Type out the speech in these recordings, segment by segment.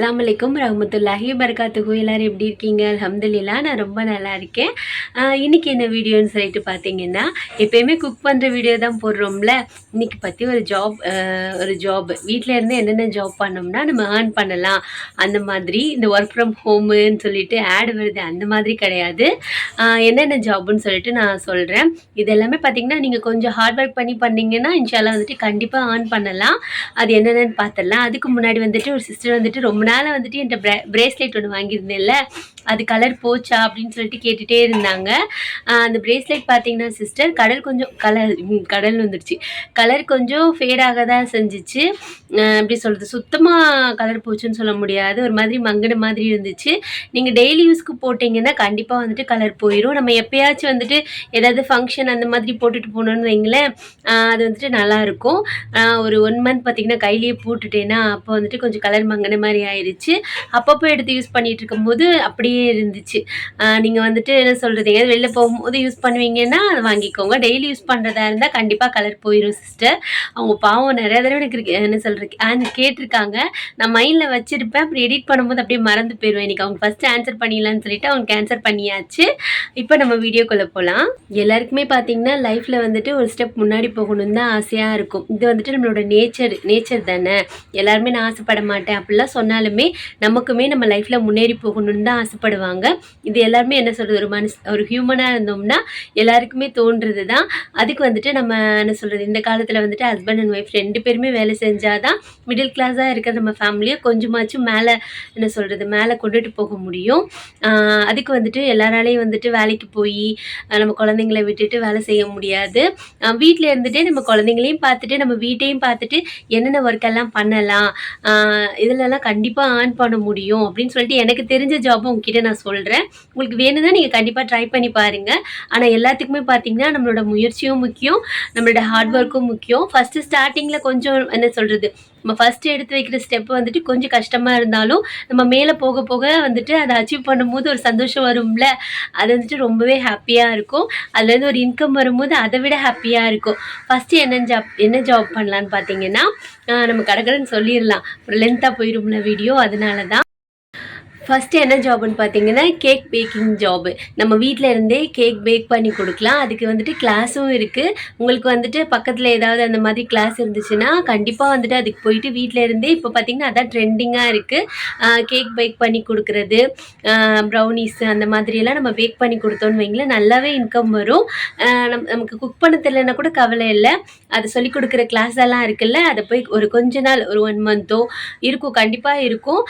அஸ்ஸலாமு அலைக்கும் ரஹமத்துல்லாஹி பரகாத்துஹு எல்லோரும் எப்படி இருக்கீங்க? அலமதுல்லா நான் ரொம்ப நல்லா இருக்கேன். இன்றைக்கி இன்னைக்கு என்ன வீடியோன்னு சொல்லிட்டு பார்த்தீங்கன்னா எப்போயுமே குக் பண்ணுற வீடியோ தான் போடுறோம்ல. இன்னைக்கு பற்றி ஒரு ஜாப் ஒரு ஜாப் வீட்டில் இருந்து என்னென்ன ஜாப் பண்ணோம்னா நம்ம ஏர்ன் பண்ணலாம். அந்த மாதிரி இந்த ஒர்க் ஃப்ரம் ஹோமுன்னு சொல்லிட்டு ஆட் வருது. அந்த மாதிரி கிடையாது. என்னென்ன ஜாப்னு சொல்லிட்டு நான் சொல்கிறேன் இது எல்லாமே பார்த்தீங்கன்னா நீங்கள் கொஞ்சம் ஹார்ட் ஒர்க் பண்ணி பண்ணிங்கன்னா இன்ஷால்லாம் வந்துட்டு கண்டிப்பாக ஏர்ன் பண்ணலாம். அது என்னென்னு பார்த்துடலாம் அதுக்கு முன்னாடி வந்துட்டு ஒரு சிஸ்டர் வந்துட்டு ரொம்ப நாளாக வந்துட்டு என்கிட்ட ப்ரே பிரேஸ்லெட் ஒன்று வாங்கியிருந்தேன்ல. அது கலர் போச்சா அப்படின்னு சொல்லிட்டு கேட்டுகிட்டே இருந்தாங்க. அந்த பிரேஸ்லெட் பார்த்தீங்கன்னா சிஸ்டர் கடல் கொஞ்சம் கலர் கடல் வந்துடுச்சு. கலர் கொஞ்சம் ஃபேடாக தான் செஞ்சிச்சு. எப்படி சொல்கிறது சுத்தமாக கலர் போச்சுன்னு சொல்ல முடியாது. ஒரு மாதிரி மங்கின மாதிரி இருந்துச்சு. நீங்கள் டெய்லி யூஸ்க்கு போட்டிங்கன்னா கண்டிப்பாக வந்துட்டு கலர் போயிடும் நம்ம எப்போயாச்சும் வந்துட்டு ஏதாவது ஃபங்க்ஷன் அந்த மாதிரி போட்டுட்டு போனோம்னு வைங்களேன் அது வந்துட்டு நல்லாயிருக்கும் ஒரு ஒன் மந்த் பார்த்தீங்கன்னா கையிலேயே போட்டுட்டேன்னா அப்போ வந்துட்டு கொஞ்சம் கலர் மங்கின மாதிரி ஆயிடுச்சு. அப்பப்போ எடுத்து யூஸ் பண்ணிட்டு இருக்கும்போது அப்படியே இருந்துச்சு. நீங்கள் வந்துட்டு என்ன சொல்கிறது எங்கேயாவது வெளில போகும்போது யூஸ் பண்ணுவீங்கன்னா அதை வாங்கிக்கோங்க. டெய்லி யூஸ் பண்ணுறதா இருந்தால் கண்டிப்பாக கலர் போயிடும் சிஸ்டர் அவங்க பாவம் நிறைய தடவை எனக்கு என்ன சொல்கிறது ஆன்சர் கேட்டிருக்காங்க. நான் மைண்டில் வச்சுருப்பேன். அப்படி எடிட் பண்ணும்போது அப்படியே மறந்து போயிடுவேன் இன்னைக்கு அவங்க ஃபஸ்ட்டு ஆன்சர் பண்ணிடலான்னு சொல்லிட்டு அவங்க ஆன்சர் பண்ணியாச்சு. இப்போ நம்ம வீடியோக்குள்ளே போகலாம் எல்லாருக்குமே பார்த்தீங்கன்னா லைஃப்பில் வந்துட்டு ஒரு ஸ்டெப் முன்னாடி போகணும்னு தான் ஆசையாக இருக்கும். இது வந்துட்டு நம்மளோட நேச்சர் நேச்சர் தானே. எல்லாருமே நான் ஆசைப்பட மாட்டேன். அப்படிலாம் சொன்னாலுமே நமக்குமே நம்ம லைஃப்பில் முன்னேறி போகணும்னு தான் ஆசைப்படுவாங்க. இது எல்லாருமே என்ன சொல்கிறது ஒரு மனசு ஒரு ஹியூமனாக இருந்தோம்னா எல்லாருக்குமே தோன்றது தான் அதுக்கு வந்துட்டு நம்ம என்ன சொல்கிறது இந்த காலத்தில் வந்துட்டு ஹஸ்பண்ட் அண்ட் ஒய்ஃப் ரெண்டு பேருமே வேலை செஞ்சால் தான் மிடில் கிளாஸாக இருக்கிற நம்ம ஃபேமிலியை கொஞ்சமாச்சும் மேலே என்ன சொல்கிறது மேலே கொண்டுட்டு போக முடியும். அதுக்கு வந்துட்டு எல்லாராலையும் வந்துட்டு வேலைக்கு போய் நம்ம குழந்தைங்கள விட்டுட்டு வேலை செய்ய முடியாது. வீட்டில் இருந்துகிட்டே நம்ம குழந்தைங்களையும் பார்த்துட்டு நம்ம வீட்டையும் பார்த்துட்டு என்னென்ன ஒர்க் எல்லாம் பண்ணலாம்? இதிலலாம் கண்டிப்பாக கண்டிப்பாக ஏர்ன் பண்ண முடியும் அப்படின்னு சொல்லிட்டு எனக்கு தெரிஞ்ச ஜாபை உங்ககிட்ட நான் சொல்கிறேன் உங்களுக்கு வேணும்னா நீங்கள் கண்டிப்பாக ட்ரை பண்ணி பாருங்கள் ஆனால் எல்லாத்துக்குமே பார்த்தீங்கன்னா நம்மளோட முயற்சியும் முக்கியம் நம்மளோட ஹார்ட் ஒர்க்கும் முக்கியம். ஃபஸ்ட்டு ஸ்டார்டிங்கில் கொஞ்சம் என்ன சொல்கிறது நம்ம ஃபஸ்ட்டு எடுத்து வைக்கிற ஸ்டெப் வந்துட்டு கொஞ்சம் கஷ்டமாக இருந்தாலும் நம்ம மேலே போக போக வந்துட்டு அதை அச்சீவ் பண்ணும்போது ஒரு சந்தோஷம் வரும்ல? அது வந்துட்டு ரொம்பவே ஹாப்பியாக இருக்கும். அதுலேருந்து ஒரு இன்கம் வரும்போது அதை விட ஹாப்பியாக இருக்கும். ஃபஸ்ட்டு என்ன ஜாப் என்ன ஜாப் பண்ணலான்னு பார்த்தீங்கன்னா நம்ம கடற்கடன்னு சொல்லிடலாம். ஒரு லென்த்தாக போயிடும்ல வீடியோ அதனால தான் ஃபஸ்ட்டு என்ன ஜாப்னு பார்த்தீங்கன்னா கேக் பேக்கிங் ஜாபு நம்ம வீட்டில் இருந்தே கேக் பேக் பண்ணி கொடுக்கலாம். அதுக்கு வந்துட்டு கிளாஸும் இருக்குது உங்களுக்கு வந்துட்டு பக்கத்தில் ஏதாவது அந்த மாதிரி கிளாஸ் இருந்துச்சுன்னா கண்டிப்பாக வந்துட்டு அதுக்கு போயிட்டு வீட்டில் இருந்தே இப்போ பார்த்தீங்கன்னா அதான் ட்ரெண்டிங்காக இருக்குது கேக் பேக் பண்ணி கொடுக்குறது ப்ரௌனிஸ் அந்த மாதிரியெல்லாம் நம்ம பேக் பண்ணி கொடுத்தோன்னு வைங்களேன் நல்லாவே இன்கம் வரும். நம் நமக்கு குக் பண்ண தெரிலனா கூட கவலை இல்லை. அது சொல்லி கொடுக்குற கிளாஸ் எல்லாம் இருக்குல்ல அதை போய் ஒரு கொஞ்ச நாள் ஒரு ஒன் மந்த்தோ இருக்கும். கண்டிப்பாக இருக்கும்.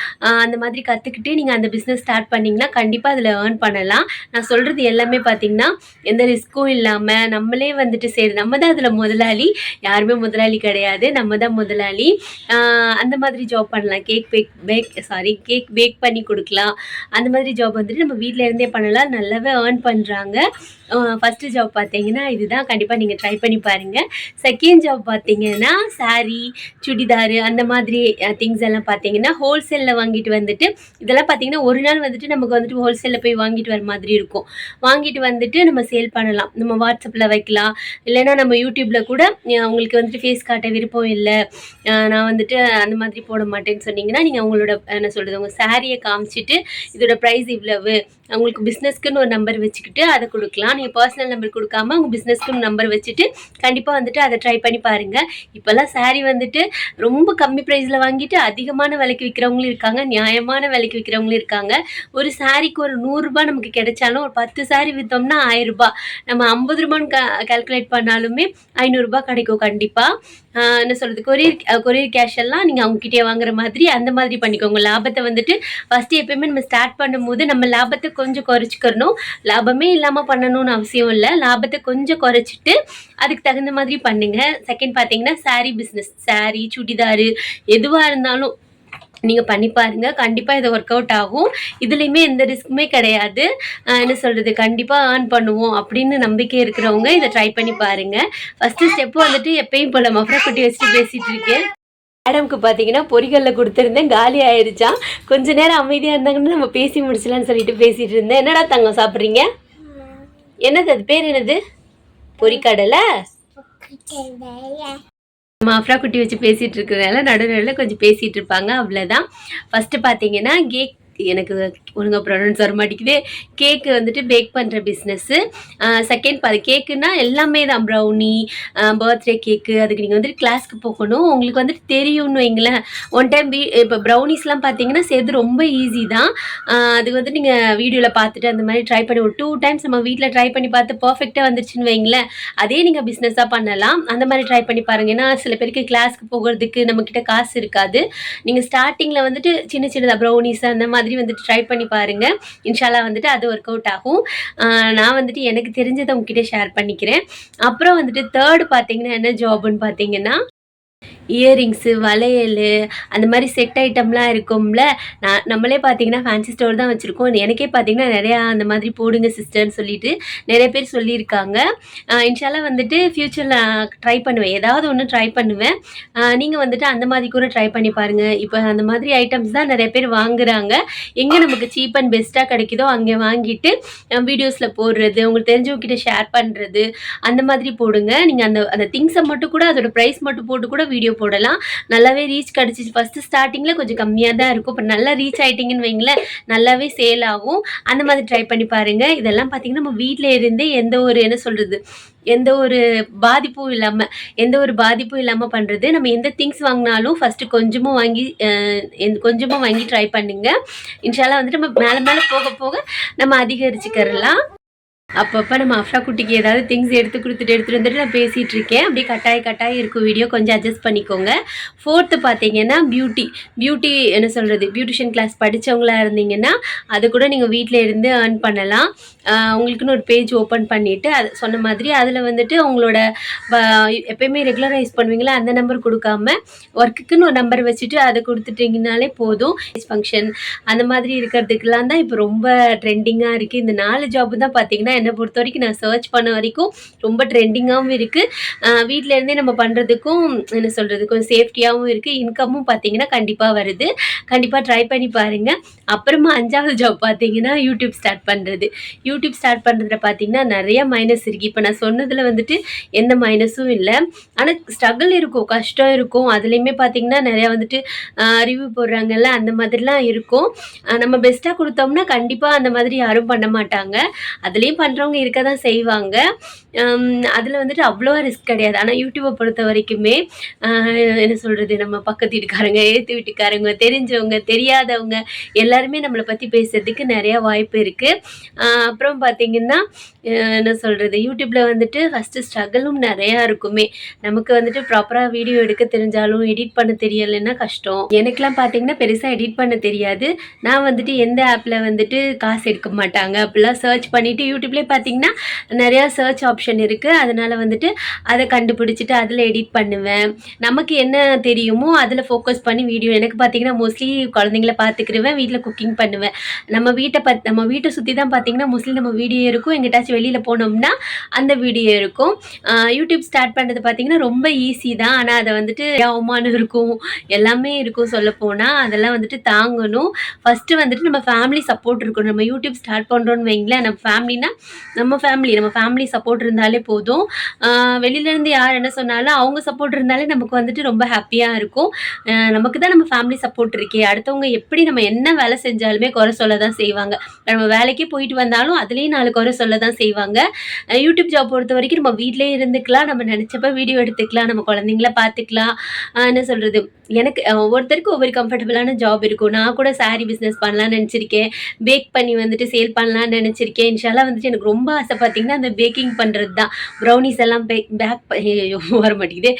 அந்த மாதிரி கற்றுக்கிட்டு நீங்கள் அந்த பிஸ்னஸ் ஸ்டார்ட் பண்ணிங்கன்னா கண்டிப்பாக அதில் ஏர்ன் பண்ணலாம். நான் சொல்கிறது எல்லாமே பார்த்தீங்கன்னா எந்த ரிஸ்க்கும் இல்லாமல் நம்மளே வந்துட்டு சரி. நம்ம தான் அதில் முதலாளி. யாருமே முதலாளி கிடையாது. நம்ம தான் முதலாளி. அந்த மாதிரி ஜாப் பண்ணலாம். Cake bake bake sorry cake bake பண்ணி கொடுக்கலாம். அந்த மாதிரி ஜாப் வந்துட்டு நம்ம வீட்டில் இருந்தே பண்ணலாம். நல்லாவே ஏர்ன் பண்ணுறாங்க ஃபஸ்ட்டு ஜாப் பார்த்தீங்கன்னா இதுதான். கண்டிப்பாக நீங்கள் ட்ரை பண்ணி பாருங்கள் செகண்ட் ஜாப் பார்த்தீங்கன்னா சாரீ சுடிதார் அந்த மாதிரி திங்ஸ் எல்லாம் பார்த்தீங்கன்னா ஹோல்சேலில் வாங்கிட்டு வந்துட்டு இதெல்லாம் பார்த்தீங்கன்னா ஒரு நாள் வந்துட்டு நமக்கு வந்துட்டு ஹோல்சேலில் போய் வாங்கிட்டு வர மாதிரி இருக்கும். வாங்கிட்டு வந்துட்டு நம்ம சேல் பண்ணலாம். நம்ம வாட்ஸ்அப்பில் வைக்கலாம். இல்லைன்னா நம்ம யூடியூப்பில் கூட உங்களுக்கு வந்துட்டு ஃபேஸ் காட்ட விருப்பம் இல்லை. நான் வந்துட்டு அந்த மாதிரி போட மாட்டேன்னு சொன்னீங்கன்னா நீங்கள் உங்களோட என்ன சொல்கிறது உங்கள் சாரியை காமிச்சிட்டு இதோட ப்ரைஸ் இவ்வளவு உங்களுக்கு பிஸ்னஸ்க்குன்னு ஒரு நம்பர் வச்சுக்கிட்டு அதை கொடுக்கலாம். நீங்கள் பர்சனல் நம்பர் கொடுக்காம உங்கள் பிஸ்னஸ்க்குன்னு நம்பர் வச்சுட்டு கண்டிப்பாக வந்துட்டு அதை ட்ரை பண்ணி பாருங்கள் இப்போல்லாம் saree வந்துட்டு ரொம்ப கம்மி ப்ரைஸில் வாங்கிட்டு அதிகமான விலைக்கு விற்கிறவங்களும் இருக்காங்க. நியாயமான விலைக்கு விற்கிறவங்க விற்கிறவங்களும் இருக்காங்க. ஒரு சாரிக்கு ஒரு நூறுரூபா நமக்கு கிடைச்சாலும் ஒரு பத்து சாரி விற்றோம்னா ஆயிரரூபா நம்ம ஐம்பது ரூபான்னு க கால்குலேட் பண்ணாலுமே ஐநூறுரூபா கிடைக்கும் கண்டிப்பாக என்ன சொல்கிறது கொரியர் கொரியர் கேஷ் எல்லாம் நீங்கள் அவங்ககிட்டயே வாங்குற மாதிரி அந்த மாதிரி பண்ணிக்கோங்க. லாபத்தை வந்துட்டு ஃபஸ்ட்டு எப்பயுமே நம்ம ஸ்டார்ட் பண்ணும்போது நம்ம லாபத்தை கொஞ்சம் குறைச்சிக்கிறணும். லாபமே இல்லாமல் பண்ணணும்னு அவசியம் இல்லை. லாபத்தை கொஞ்சம் குறைச்சிட்டு அதுக்கு தகுந்த மாதிரி பண்ணுங்கள் செகண்ட் பார்த்தீங்கன்னா சாரீ பிஸ்னஸ் சாரீ சுடிதாரு எதுவாக இருந்தாலும் நீங்கள் பண்ணி பாருங்கள் கண்டிப்பாக இது ஒர்க் அவுட் ஆகும். இதுலேயுமே எந்த ரிஸ்க்குமே கிடையாது. என்ன சொல்கிறது கண்டிப்பாக ஏர்ன் பண்ணுவோம் அப்படின்னு நம்பிக்கை இருக்கிறவங்க இதை ட்ரை பண்ணி பாருங்கள் ஃபஸ்ட்டு ஸ்டெப்பு வந்துட்டு எப்பயும் போல் மஃப்ரா குட்டி வச்சுட்டு பேசிகிட்டு இருக்கேன். மேடம்க்கு பார்த்தீங்கன்னா பொரிகளில் கொடுத்துருந்தேன். காலி ஆயிடுச்சான் கொஞ்ச நேரம் அமைதியாக இருந்தாங்கன்னு நம்ம பேசி முடிச்சலான்னு சொல்லிட்டு பேசிகிட்டு இருந்தேன். என்னடா தங்கம் சாப்பிட்றீங்க? என்னது அது? பேர் என்னது? பொரிக்கடலை மாஃப்ரா குட்டி வச்சு பேசிகிட்டு இருக்கிறனால நடுநடுவில் கொஞ்சம் பேசிகிட்டு இருப்பாங்க அவ்வளோதான் ஃபஸ்ட்டு பார்த்தீங்கன்னா கேக் எனக்கு ஒழுங்காக ப்ரொனவுன்ஸ் வர மாட்டேங்குது. கேக்கு வந்துட்டு பேக் பண்ணுற பிஸ்னஸ்ஸு செகண்ட் பாரு கேக்குன்னா எல்லாமே தான். ப்ரௌனி பர்த்டே கேக்கு அதுக்கு நீங்கள் வந்துட்டு கிளாஸ்க்கு போகணும். உங்களுக்கு வந்துட்டு தெரியும்னு வைங்களேன். ஒன் டைம் வீ இப்போ ப்ரௌனிஸ்லாம் பார்த்தீங்கன்னா செய்கிறது ரொம்ப ஈஸி தான். அது வந்து நீங்கள் வீடியோவில் பார்த்துட்டு அந்த மாதிரி ட்ரை பண்ணி ஒரு டூ டைம்ஸ் நம்ம வீட்டில் ட்ரை பண்ணி பார்த்து பர்ஃபெக்டாக வந்துருச்சுன்னு வைங்களேன். அதே நீங்கள் பிஸ்னஸாக பண்ணலாம். அந்த மாதிரி ட்ரை பண்ணி பாருங்கள் ஏன்னா சில பேருக்கு கிளாஸ்க்கு போகிறதுக்கு நம்மக்கிட்ட காசு இருக்காது. நீங்கள் ஸ்டார்டிங்கில் வந்துட்டு சின்ன சின்னதாக ப்ரௌனிஸ் அந்த மாதிரி வந்துட்டு ட்ரை பண்ணி பாருங்கள் இன்ஷாலா வந்துட்டு அது ஒர்க் அவுட் ஆகும். நான் வந்துட்டு எனக்கு தெரிஞ்சதை உங்ககிட்ட ஷேர் பண்ணிக்கிறேன். அப்புறம் வந்துட்டு தேர்டு பார்த்தீங்கன்னா என்ன ஜாப்னு பார்த்தீங்கன்னா இயரிங்ஸு வளையல் அந்த மாதிரி செட் ஐட்டம்லாம் இருக்கும்ல நான் நம்மளே பார்த்தீங்கன்னா ஃபேன்சி ஸ்டோர் தான் வச்சுருக்கோம். எனக்கே பார்த்தீங்கன்னா நிறையா அந்த மாதிரி போடுங்க சிஸ்டர்னு சொல்லிட்டு நிறைய பேர் சொல்லியிருக்காங்க. இன்ஷாலாக வந்துட்டு ஃப்யூச்சரில் ட்ரை பண்ணுவேன். ஏதாவது ஒன்று ட்ரை பண்ணுவேன். நீங்கள் வந்துட்டு அந்த மாதிரி கூட ட்ரை பண்ணி பாருங்கள் இப்போ அந்த மாதிரி ஐட்டம்ஸ் தான் நிறைய பேர் வாங்குகிறாங்க எங்கே நமக்கு சீப் அண்ட் பெஸ்ட்டாக கிடைக்குதோ அங்கே வாங்கிட்டு வீடியோஸில் போடுறது உங்களுக்கு தெரிஞ்சவங்ககிட்ட ஷேர் பண்ணுறது அந்த மாதிரி போடுங்க. நீங்கள் அந்த அந்த திங்ஸை மட்டும் கூட அதோட ப்ரைஸ் மட்டும் போட்டு கூட வீடியோ போடலாம். நல்லாவே ரீச் கிடச்சிச்சு. ஃபஸ்ட்டு ஸ்டார்டிங்கில் கொஞ்சம் கம்மியாக தான் இருக்கும். இப்போ நல்லா ரீச் ஆகிட்டிங்கன்னு வைங்களேன் நல்லாவே சேல் ஆகும். அந்த மாதிரி ட்ரை பண்ணி பாருங்கள் இதெல்லாம் பார்த்தீங்கன்னா நம்ம வீட்டில் இருந்தே எந்த ஒரு என்ன சொல்கிறது எந்த ஒரு பாதிப்பும் இல்லாமல் எந்த ஒரு பாதிப்பும் இல்லாமல் பண்ணுறது நம்ம எந்த திங்ஸ் வாங்கினாலும் ஃபஸ்ட்டு கொஞ்சமாக வாங்கி எந்த- கொஞ்சமாக வாங்கி ட்ரை பண்ணுங்கள் இன்ஷால்லாம் வந்துட்டு நம்ம மேலே மேலே போக போக நம்ம அதிகரிச்சுக்கிறலாம். அப்பப்போ நம்ம அஃப்ரா குட்டிக்கு ஏதாவது திங்ஸ் எடுத்து கொடுத்துட்டு எடுத்துகிட்டு வந்துட்டு நான் பேசிகிட்டு இருக்கேன். அப்படியே கட்டாய கட்டாய இருக்கும் வீடியோ கொஞ்சம் அட்ஜஸ்ட் பண்ணிக்கோங்க. ஃபோர்த்து பார்த்தீங்கன்னா பியூட்டி பியூட்டி என்ன சொல்கிறது பியூட்டிஷியன் கிளாஸ் படித்தவங்களா இருந்தீங்கன்னா அது கூட நீங்கள் வீட்டில் இருந்து ஏர்ன் பண்ணலாம். உங்களுக்குன்னு ஒரு பேஜ் ஓப்பன் பண்ணிவிட்டு அது சொன்ன மாதிரி அதில் வந்துட்டு உங்களோட எப்பயுமே ரெகுலரைஸ் பண்ணுவீங்களா? அந்த நம்பர் கொடுக்காம ஒர்க்குக்குன்னு ஒரு நம்பர் வச்சுட்டு அதை கொடுத்துட்டிங்கனாலே போதும். ஃபங்க்ஷன் அந்த மாதிரி இருக்கிறதுக்கெல்லாம் தான் இப்போ ரொம்ப ட்ரெண்டிங்காக இருக்குது இந்த நாலு ஜாப் தான் பார்த்தீங்கன்னா என்னை பொறுத்த வரைக்கும் நான் சர்ச் பண்ண வரைக்கும் ரொம்ப ட்ரெண்டிங்காகவும் இருக்குது வீட்டிலேருந்தே நம்ம பண்ணுறதுக்கும் என்ன சொல்கிறதுக்கும் சேஃப்டியாகவும் இருக்குது இன்கமும் பார்த்தீங்கன்னா கண்டிப்பாக வருது. கண்டிப்பாக ட்ரை பண்ணி பாருங்கள் அப்புறமா அஞ்சாவது ஜாப் பார்த்தீங்கன்னா யூடியூப் ஸ்டார்ட் பண்ணுறது யூடியூப் ஸ்டார்ட் பண்ணுறதுல பார்த்தீங்கன்னா நிறைய மைனஸ் இருக்குது இப்போ நான் சொன்னதில் வந்துட்டு எந்த மைனஸும் இல்லை. ஆனால் ஸ்ட்ரகிள் இருக்கும் கஷ்டம் இருக்கும். அதுலேயுமே பார்த்தீங்கன்னா நிறையா வந்துட்டு ரிவ்யூ போடுறாங்கல்ல அந்த மாதிரிலாம் இருக்கும். நம்ம பெஸ்ட்டாக கொடுத்தோம்னா கண்டிப்பாக அந்த மாதிரி யாரும் பண்ண மாட்டாங்க. அதுலேயும் பண்ணுறவங்க இருக்க தான் செய்வாங்க அதில் வந்துட்டு அவ்வளோவா ரிஸ்க் கிடையாது. ஆனால் யூடியூப்பை பொறுத்த வரைக்குமே என்ன சொல்கிறது நம்ம பக்கத்து வீட்டுக்காரங்க ஏற்று வீட்டுக்காரங்க தெரிஞ்சவங்க தெரியாதவங்க எல்லா எல்லாருமே நம்மளை பற்றி பேசுகிறதுக்கு நிறையா வாய்ப்பு இருக்குது அப்புறம் பார்த்திங்கன்னா என்ன சொல்கிறது யூடியூப்பில் வந்துட்டு ஃபஸ்ட்டு ஸ்ட்ரகிளும் நிறையா இருக்குமே. நமக்கு வந்துட்டு ப்ராப்பராக வீடியோ எடுக்க தெரிஞ்சாலும் எடிட் பண்ண தெரியலைன்னா கஷ்டம். எனக்கெலாம் பார்த்தீங்கன்னா பெருசாக எடிட் பண்ண தெரியாது. நான் வந்துட்டு எந்த ஆப்பில் வந்துட்டு காசு எடுக்க மாட்டாங்க. அப்படிலாம் சர்ச் பண்ணிவிட்டு யூடியூப்லேயே பார்த்தீங்கன்னா நிறையா சர்ச் ஆப்ஷன் இருக்குது அதனால் வந்துட்டு அதை கண்டுபிடிச்சிட்டு அதில் எடிட் பண்ணுவேன். நமக்கு என்ன தெரியுமோ அதில் ஃபோக்கஸ் பண்ணி வீடியோ எனக்கு பார்த்தீங்கன்னா மோஸ்ட்லி குழந்தைங்கள பார்த்துக்கிடுவேன் வீட்டில் குக்கிங் பண்ணுவேன். நம்ம வீட்டை பத் நம்ம வீட்டை சுற்றி தான் பார்த்தீங்கன்னா மோஸ்ட்லி நம்ம வீடியோ இருக்கும். எங்கிட்டாச்சும் வெளியில் போனோம்னா அந்த வீடியோ இருக்கும். யூடியூப் ஸ்டார்ட் பண்ணுறது பார்த்தீங்கன்னா ரொம்ப ஈஸி தான். ஆனால் அதை வந்துட்டு அவமானம் இருக்கும். எல்லாமே இருக்கும் சொல்ல போனால் அதெல்லாம் வந்துட்டு தாங்கணும். ஃபஸ்ட்டு வந்துட்டு நம்ம ஃபேமிலி சப்போர்ட் இருக்கணும். நம்ம யூடியூப் ஸ்டார்ட் பண்ணுறோன்னு வைங்களேன். நம்ம ஃபேமிலினா நம்ம ஃபேமிலி நம்ம ஃபேமிலி சப்போர்ட் இருந்தாலே போதும். வெளியிலேருந்து யார் என்ன சொன்னாலும் அவங்க சப்போர்ட் இருந்தாலே நமக்கு வந்துட்டு ரொம்ப ஹாப்பியாக இருக்கும். நமக்கு தான் நம்ம ஃபேமிலி சப்போர்ட் இருக்கே. அடுத்தவங்க எப்படி நம்ம என்ன வேலை செஞ்சாலுமே குறை சொல்ல தான் செய்வாங்க. நம்ம வேலைக்கு போயிட்டு வந்தாலும் அதுலேயும் நாலு குறை சொல்ல தான் செய்வாங்க யூடியூப் ஜாப் பொறுத்த வரைக்கும் நம்ம வீட்டிலே இருந்துக்கலாம். நம்ம நினச்சப்ப வீடியோ எடுத்துக்கலாம். நம்ம குழந்தைங்கள பார்த்துக்கலாம். என்ன சொல்கிறது எனக்கு ஒவ்வொருத்தருக்கும் ஒவ்வொரு கம்ஃபர்டபுளான ஜாப் இருக்கும். நான் கூட saree பிஸ்னஸ் பண்ணலாம்னு நினச்சிருக்கேன். பேக் பண்ணி வந்துட்டு சேல் பண்ணலாம்னு நினச்சிருக்கேன். இன்ஷால்லாம் வந்துட்டு எனக்கு ரொம்ப ஆசை பார்த்தீங்கன்னா அந்த பேக்கிங் பண்ணுறது தான் ப்ரௌனிஸ் எல்லாம் பேக் பேக் வர மாட்டேங்குது.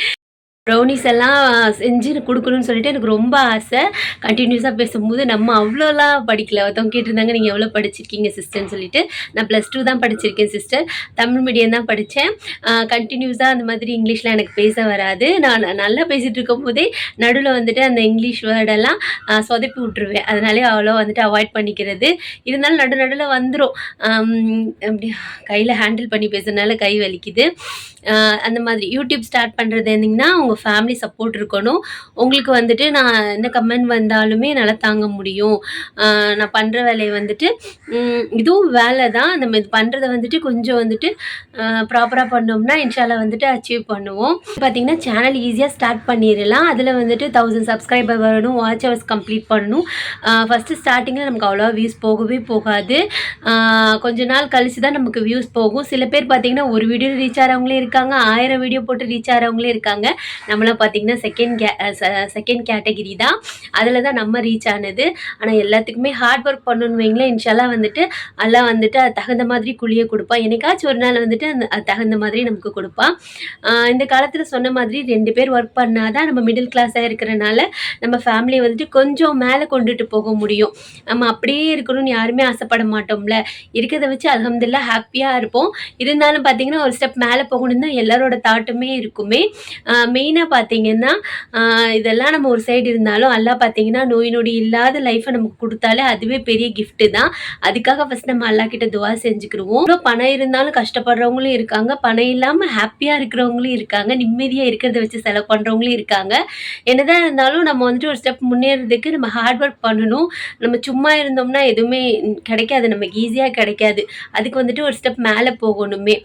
ப்ரௌனிஸ் எல்லாம் செஞ்சு கொடுக்கணும்னு சொல்லிட்டு எனக்கு ரொம்ப ஆசை. கண்டினியூஸாக பேசும்போது நம்ம அவ்வளோலாம் படிக்கல. ஒருத்தவங்க கேட்டிருந்தாங்க நீங்கள் எவ்வளோ படிச்சிருக்கீங்க சிஸ்டர்னு சொல்லிட்டு. நான் ப்ளஸ் டூ தான் படிச்சிருக்கேன் சிஸ்டர் தமிழ் மீடியம் தான் படித்தேன் கண்டினியூஸாக அந்த மாதிரி இங்கிலீஷில் எனக்கு பேச வராது. நான் நல்லா பேசிகிட்டு இருக்கும் போதே நடுவில் வந்துட்டு அந்த இங்கிலீஷ் வேர்டெல்லாம் சொதப்பி விட்ருவேன் அதனாலே அவ்வளோ வந்துட்டு அவாய்ட் பண்ணிக்கிறது. இருந்தாலும் நடு நடுவில் வந்துடும் அப்படி கையில் ஹேண்டில் பண்ணி பேசுறதுனால கை வலிக்குது. அந்த மாதிரி. யூடியூப் ஸ்டார்ட் பண்ணுறது இருந்தீங்கன்னா உங்கள் ஃபேமிலி சப்போர்ட் இருக்கணும். உங்களுக்கு வந்துட்டு நான் என்ன கமெண்ட் வந்தாலுமே என்னால் தாங்க முடியும். நான் பண்ணுற வேலையை வந்துட்டு இதுவும் வேலை தான். நம்ம இது பண்ணுறத வந்துட்டு கொஞ்சம் வந்துட்டு ப்ராப்பராக பண்ணோம்னா இன்ஷால்லா வந்துட்டு அச்சீவ் பண்ணுவோம். பார்த்தீங்கன்னா சேனல் ஈஸியாக ஸ்டார்ட் பண்ணிடலாம். அதில் வந்துட்டு தௌசண்ட் சப்ஸ்கிரைபர் வரணும். வாட்ச் ஹவர்ஸ் கம்ப்ளீட் பண்ணணும். ஃபஸ்ட்டு ஸ்டார்டிங்கில் நமக்கு அவ்வளோவா வியூஸ் போகவே போகாது. கொஞ்ச நாள் கழிச்சு தான் நமக்கு வியூஸ் போகும். சில பேர் பார்த்தீங்கன்னா ஒரு வீடியோ ரீச் ஆகிறவங்களே இருக்காங்க. ஆயிரம் வீடியோ போட்டு ரீச் ஆகிறவங்களே இருக்காங்க. நம்மளாம் பார்த்தீங்கன்னா செகண்ட் கே செகண்ட் கேட்டகிரி தான். அதில் தான் நம்ம ரீச் ஆனது. ஆனால் எல்லாத்துக்குமே ஹார்ட் ஒர்க் பண்ணணும்னு வைங்களேன். இன்ஷாலாக வந்துட்டு எல்லாம் வந்துட்டு தகுந்த மாதிரி குழியை கொடுப்பான் என்னைக்காச்சும் ஒரு நாள் வந்துட்டு அந்த தகுந்த மாதிரி நமக்கு கொடுப்பான் இந்த காலத்தில் சொன்ன மாதிரி ரெண்டு பேர் ஒர்க் பண்ணால் தான் நம்ம மிடில் கிளாஸாக இருக்கிறனால நம்ம ஃபேமிலியை வந்துட்டு கொஞ்சம் மேலே கொண்டுட்டு போக முடியும். நம்ம அப்படியே இருக்கணும்னு யாருமே ஆசைப்பட மாட்டோம்ல. இருக்கிறத வச்சு அலமதுல்லா ஹாப்பியாக இருப்போம். இருந்தாலும் பார்த்தீங்கன்னா ஒரு ஸ்டெப் மேலே போகணும்னு தான் எல்லாரோட தாட்டுமே இருக்குமே. மெயின் மெயினாக பார்த்தீங்கன்னா இதெல்லாம் நம்ம ஒரு சைடு இருந்தாலும் அல்லா பார்த்தீங்கன்னா நோய் நொடி இல்லாத லைஃப்பை நமக்கு கொடுத்தாலே அதுவே பெரிய கிஃப்ட்டு தான். அதுக்காக ஃபஸ்ட் நம்ம அல்லா கிட்ட துவா செஞ்சுக்கிடுவோம். இவ்வளோ பணம் இருந்தாலும் கஷ்டப்படுறவங்களும் இருக்காங்க. பணம் இல்லாமல் ஹாப்பியாக இருக்கிறவங்களும் இருக்காங்க. நிம்மதியாக இருக்கிறத வச்சு செலவு பண்ணுறவங்களும் இருக்காங்க. என்னதான் இருந்தாலும் நம்ம வந்துட்டு ஒரு ஸ்டெப் முன்னேறதுக்கு நம்ம ஹார்ட் ஒர்க் பண்ணணும். நம்ம சும்மா இருந்தோம்னா எதுவுமே கிடைக்காது. நமக்கு ஈஸியாக கிடைக்காது. அதுக்கு வந்துட்டு ஒரு ஸ்டெப் மேலே போகணுமே.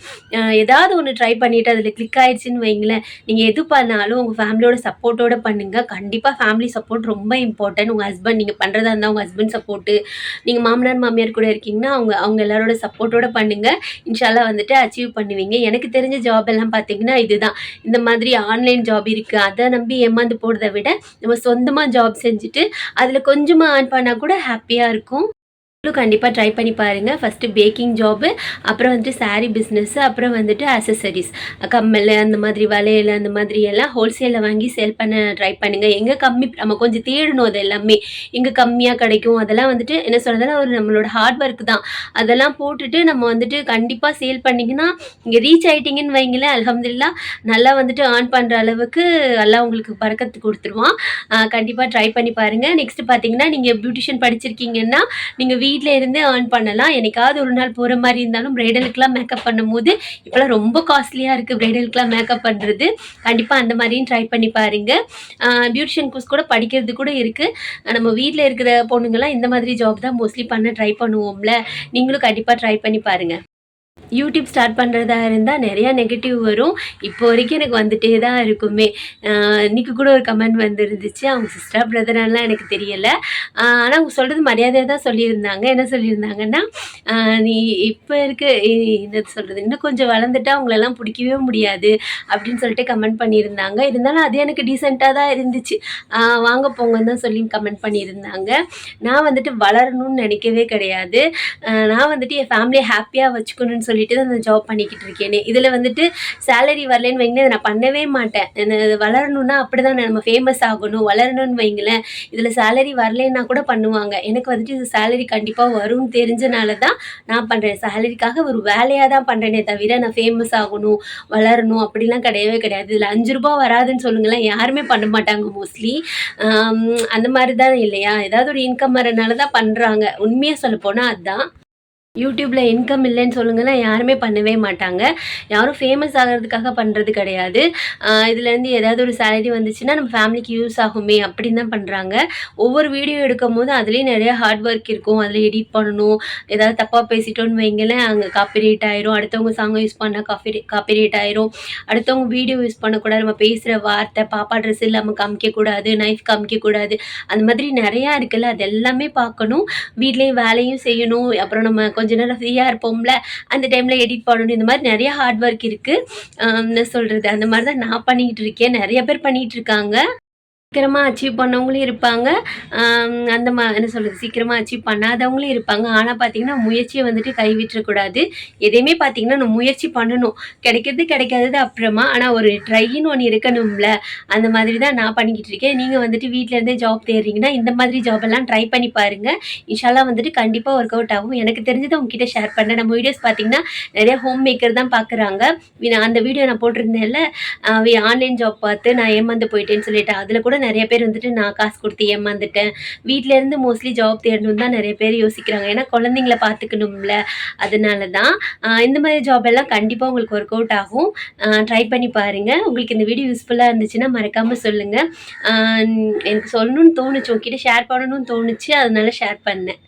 ஏதாவது ஒன்று ட்ரை பண்ணிவிட்டு அதில் கிளிக் ஆயிடுச்சுன்னு வைங்களேன். நீங்கள் எது பண்ணாலும் உங்கள் ஃபேமிலியோட சப்போர்ட்டோட பண்ணுங்கள் கண்டிப்பாக ஃபேமிலி சப்போர்ட் ரொம்ப இம்பார்ட்டன்ட் உங்கள் ஹஸ்பண்ட் நீங்கள் பண்ணுறதா இருந்தால் உங்கள் ஹஸ்பண்ட் சப்போர்ட்டு நீங்கள் மாமனார் மாமியார் கூட இருக்கீங்கன்னா அவங்க அவங்க எல்லாரோட சப்போர்ட்டோட பண்ணுங்கள் இன்ஷால்லாம் வந்துட்டு அச்சீவ் பண்ணுவீங்க. எனக்கு தெரிஞ்ச ஜாப் எல்லாம் பார்த்தீங்கன்னா இதுதான். இந்த மாதிரி ஆன்லைன் ஜாப் இருக்குது அதை நம்பி ஏமாந்து போகிறத விட நம்ம சொந்தமாக ஜாப் செஞ்சுட்டு அதில் கொஞ்சமாக ஆன் பண்ணால் கூட ஹாப்பியாக இருக்கும். நீங்களும் கண்டிப்பாக ட்ரை பண்ணி பாருங்கள் ஃபஸ்ட்டு பேக்கிங் ஜாபு அப்புறம் வந்துட்டு சாரீ பிஸ்னஸ்ஸு அப்புறம் வந்துட்டு அசசரிஸ் கம்மல் அந்த மாதிரி வளையல் அந்த மாதிரி எல்லாம் ஹோல்சேலில் வாங்கி சேல் பண்ண ட்ரை பண்ணுங்கள் எங்கே கம்மி நம்ம கொஞ்சம் தேடணும் அது எல்லாமே. எங்கே கம்மியாக கிடைக்கும். அதெல்லாம் வந்துட்டு என்ன சொல்கிறதுனா ஒரு நம்மளோட ஹார்ட் ஒர்க் தான். அதெல்லாம் போட்டுட்டு நம்ம வந்துட்டு கண்டிப்பாக சேல் பண்ணிங்கன்னா இங்கே ரீச் ஆகிட்டிங்கன்னு வைங்களேன் அலமதுல்லா நல்லா வந்துட்டு ஏர்ன் பண்ணுற அளவுக்கு எல்லாம் உங்களுக்கு பறக்கத்து கொடுத்துருவான். கண்டிப்பாக ட்ரை பண்ணி பாருங்கள் நெக்ஸ்ட் பார்த்தீங்கன்னா நீங்கள் பியூட்டிஷியன் படிச்சிருக்கீங்கன்னா நீங்கள் வீட்டில் இருந்தே ஏர்ன் பண்ணலாம். எனக்காவது ஒரு நாள் போகிற மாதிரி இருந்தாலும் ப்ரைடலுக்குலாம் மேக்கப் பண்ணும்போது இப்போலாம் ரொம்ப காஸ்ட்லியாக இருக்குது ப்ரைடலுக்குலாம் மேக்கப் பண்ணுறது கண்டிப்பாக அந்த மாதிரியும் ட்ரை பண்ணி பாருங்கள் பியூட்டிஷியன் கோர்ஸ் கூட படிக்கிறது கூட இருக்குது நம்ம வீட்டில் இருக்கிற பொண்ணுங்கள்லாம் இந்த மாதிரி ஜாப் தான் மோஸ்ட்லி பண்ண ட்ரை பண்ணுவோம்ல. நீங்களும் கண்டிப்பாக ட்ரை பண்ணி பாருங்கள் யூடியூப் ஸ்டார்ட் பண்ணுறதா இருந்தால் நிறையா நெகட்டிவ் வரும். இப்போ வரைக்கும் எனக்கு வந்துட்டே தான் இருக்குமே. இன்றைக்கி கூட ஒரு கமெண்ட் வந்துருந்துச்சு. அவங்க சிஸ்டர் பிரதரெல்லாம் எனக்கு தெரியலை. ஆனால் அவங்க சொல்கிறது மரியாதையாக தான் சொல்லியிருந்தாங்க. என்ன சொல்லியிருந்தாங்கன்னா நீ இப்போ இருக்க என்ன சொல்கிறது இன்னும் கொஞ்சம் வளர்ந்துட்டா அவங்களெல்லாம் பிடிக்கவே முடியாது அப்படின்னு சொல்லிட்டு கமெண்ட் பண்ணியிருந்தாங்க. இருந்தாலும் அது எனக்கு டீசெண்டாக தான் இருந்துச்சு. வாங்க போங்கன்னு தான் சொல்லி கமெண்ட் பண்ணியிருந்தாங்க. நான் வந்துட்டு வளரணும்னு நினைக்கவே கிடையாது. நான் வந்துட்டு என் ஃபேமிலியை ஹாப்பியாக வச்சுக்கணும்னு சொல்லி சொல்லிட்டு தான் அந்த ஜாப் பண்ணிக்கிட்டு இருக்கேனே. இதில் வந்துட்டு சேலரி வரலன்னு வைங்களேன் அதை நான் பண்ணவே மாட்டேன். என்ன வளரணும்னா அப்படி தான் நம்ம ஃபேமஸ் ஆகணும். வளரணும்னு வைங்களேன் இதில் சேலரி வரலைன்னா கூட பண்ணுவாங்க. எனக்கு வந்துட்டு இது சேலரி கண்டிப்பாக வரும்னு தெரிஞ்சனால தான் நான் பண்ணுறேன் சேலரிக்காக ஒரு வேலையாக தான் பண்ணுறேனே தவிர நான் ஃபேமஸ் ஆகணும் வளரணும் அப்படிலாம் கிடையவே கிடையாது. இதில் அஞ்சு ரூபா வராதுன்னு சொல்லுங்களேன் யாருமே பண்ண மாட்டாங்க மோஸ்ட்லி அந்த மாதிரி தான் இல்லையா? ஏதாவது ஒரு இன்கம் வரனால தான் பண்ணுறாங்க உண்மையாக சொல்ல போனால் அதுதான் யூடியூப்பில் இன்கம் இல்லைன்னு சொல்லுங்கன்னா யாருமே பண்ணவே மாட்டாங்க. யாரும் ஃபேமஸ் ஆகிறதுக்காக பண்ணுறது கிடையாது. இதுலேருந்து ஏதாவது ஒரு சேலரி வந்துச்சுன்னா நம்ம ஃபேமிலிக்கு யூஸ் ஆகுமே அப்படின்னு தான் பண்ணுறாங்க ஒவ்வொரு வீடியோ எடுக்கும் போது அதுலேயும் நிறைய ஹார்ட் ஒர்க் இருக்கும். அதில் எடிட் பண்ணணும். ஏதாவது தப்பாக பேசிட்டோன்னு வைங்களேன் அங்கே காப்பிரேட் ஆயிரும். அடுத்தவங்க சாங்கை யூஸ் பண்ணால் காப்பி காப்பிரேட் ஆயிரும். அடுத்தவங்க வீடியோ யூஸ் பண்ணக்கூடாது. நம்ம பேசுகிற வார்த்தை பாப்பா ட்ரெஸ் இல்லாமல் காமிக்கக்கூடாது நைஃப் காமிக்கக்கூடாது. அந்த மாதிரி நிறையா இருக்குல்ல அது எல்லாமே பார்க்கணும். வீட்லேயும் வேலையும் செய்யணும். அப்புறம் நம்ம கொஞ்ச நேரம் ஃப்ரீயாக இருப்போம்ல அந்த டைமில் எடிட் பண்ணணும் இந்த மாதிரி நிறைய ஹார்ட் ஒர்க் இருக்குது என்ன சொல்கிறது அந்த மாதிரி தான் நான் பண்ணிக்கிட்டு இருக்கேன். நிறைய பேர் பண்ணிகிட்டு இருக்காங்க. சீக்கிரமாக அச்சீவ் பண்ணவங்களும் இருப்பாங்க. அந்த மா என்ன சொல்கிறது சீக்கிரமாக அச்சீவ் பண்ணாதவங்களும் இருப்பாங்க. ஆனால் பார்த்தீங்கன்னா முயற்சியை வந்துட்டு கைவிட்டுறக்கூடாது. எதையுமே பார்த்தீங்கன்னா நம்ம முயற்சி பண்ணணும். கிடைக்கிறது கிடைக்காதது அப்புறமா. ஆனால் ஒரு ட்ரைன்னு ஒன்று இருக்கணும்ல. அந்த மாதிரி தான் நான் பண்ணிக்கிட்டு இருக்கேன். நீங்கள் வந்துட்டு வீட்டில் இருந்தே ஜாப் தேடுறீங்கன்னா இந்த மாதிரி ஜாப் எல்லாம் ட்ரை பண்ணி பாருங்கள் இன்ஷால்லா வந்துட்டு கண்டிப்பாக ஒர்க் அவுட் ஆகும். எனக்கு தெரிஞ்சதை உங்ககிட்ட ஷேர் பண்ணேன் நம்ம வீடியோஸ் பார்த்தீங்கன்னா நிறைய ஹோம் மேக்கர் தான் பார்க்குறாங்க அந்த வீடியோ நான் போட்டிருந்தேன்ல. ஆன்லைன் ஜாப் பார்த்து நான் ஏமாந்து போயிட்டேன்னு சொல்லிட்டு அதில் கூட கூட நிறைய பேர் வந்துட்டு நான் காசு கொடுத்து ஏமாந்துட்டேன். வீட்டிலேருந்து மோஸ்ட்லி ஜாப் தேடணும் தான் நிறைய பேர் யோசிக்கிறாங்க. ஏன்னா குழந்தைங்கள பார்த்துக்கணும்ல. அதனால தான் இந்த மாதிரி ஜாப் எல்லாம் கண்டிப்பாக உங்களுக்கு ஒர்க் அவுட் ஆகும். ட்ரை பண்ணி பாருங்கள் உங்களுக்கு இந்த வீடியோ யூஸ்ஃபுல்லாக இருந்துச்சுன்னா மறக்காமல் சொல்லுங்கள் எனக்கு சொல்லணும்னு தோணுச்சு. உங்ககிட்ட ஷேர் பண்ணணும்னு தோணுச்சு. அதனால ஷேர் பண்ணேன்.